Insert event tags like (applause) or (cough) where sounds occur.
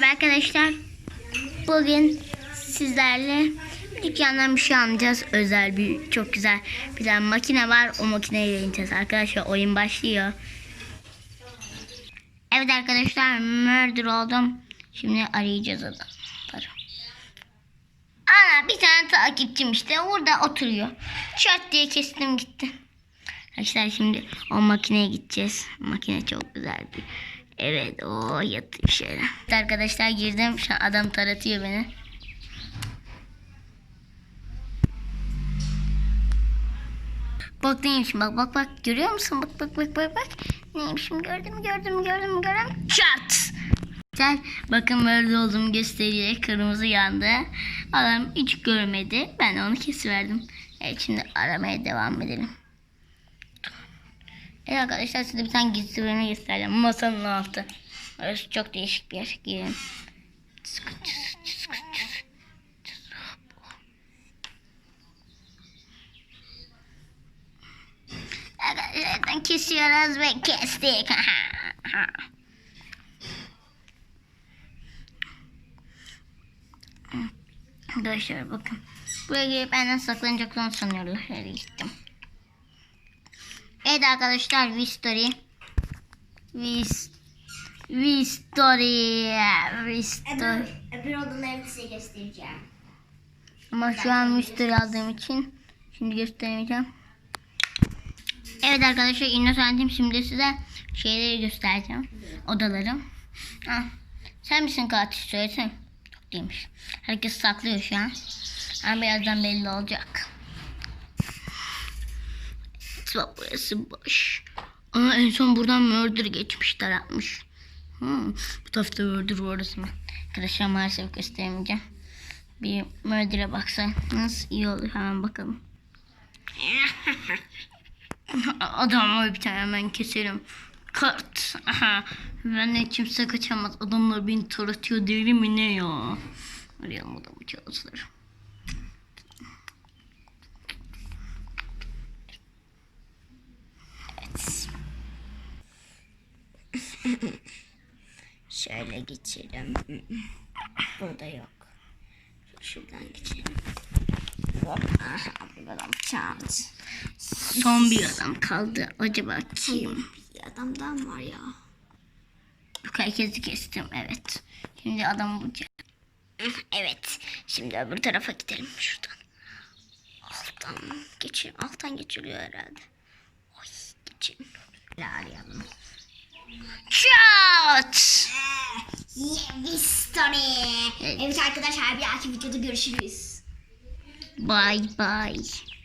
Merhaba arkadaşlar. Bugün sizlerle dükkandan bir şey alacağız. Özel bir çok güzel bir tane makine var. O makineyle ineceğiz arkadaşlar. Oyun başlıyor. Evet arkadaşlar murder oldum. Şimdi arayacağız adamları. Ana bir tane takipçim işte orada oturuyor. Çat diye kestim gitti. Arkadaşlar şimdi o makineye gideceğiz. Makine çok güzel bir. Evet o yatıyor şöyle. Arkadaşlar girdim. Şu adam taratıyor beni. Bak neymişim bak bak bak. Görüyor musun? Bak bak bak bak bak. Neymişim gördüm gördüm gördüm gördüm. Çat Güzel bakın böyle olduğumu gösteriyor. Kırmızı yandı. Adam hiç görmedi. Ben onu kesiverdim. Evet şimdi aramaya devam edelim Evet arkadaşlar size bir tane gizli bölümü göstereceğim. Masanın altı. Orası çok değişik bir yer. Girin. Arkadaşlar kesiyoruz ve kestik. Arkadaşlar bakın. Buraya gelip benden saklanacaklarını sanıyorlar. Şöyle gittim. Evet arkadaşlar V-Story. V- V-Story. V-Story. Öbür, öbür odalarını size göstereceğim. Ama şu an müşteri aldığım için şimdi göstermeyeceğim. Evet arkadaşlar Innocent'im şimdi size şeyleri göstereceğim. Odalarım. Ah, sen misin katil söylesene. Değilmiş. Herkes saklıyor şu an. Ama birazdan belli olacak. Bak burası boş. Aa, en son buradan murder geçmişler yapmış. Hmm, bu tarafta murder orası mı? Arkadaşlar maalesef gösteremeyeceğim. Bir murder'e baksanız iyi olur. Hemen bakalım. (laughs) Adam var bir tane hemen keserim. Kart. Aha. Benden kimse kaçamaz. Adamlar beni taratıyor değil mi ne ya? Arayalım adamı çalışır. (laughs) Şöyle geçelim. Burada yok. Şuradan geçelim. Aha, burada adam çat. Son bir adam kaldı. Acaba kim? Bir adamdan var ya. Yok herkesi kestim evet. Şimdi adam bulacağım. Evet. Şimdi öbür tarafa gidelim şuradan. Alttan geçelim. Alttan geçiliyor herhalde. Oy geçelim. Böyle arayalım. Shot! Yeah, story. Evet arkadaşlar bir dahaki videoda görüşürüz. Bye bye.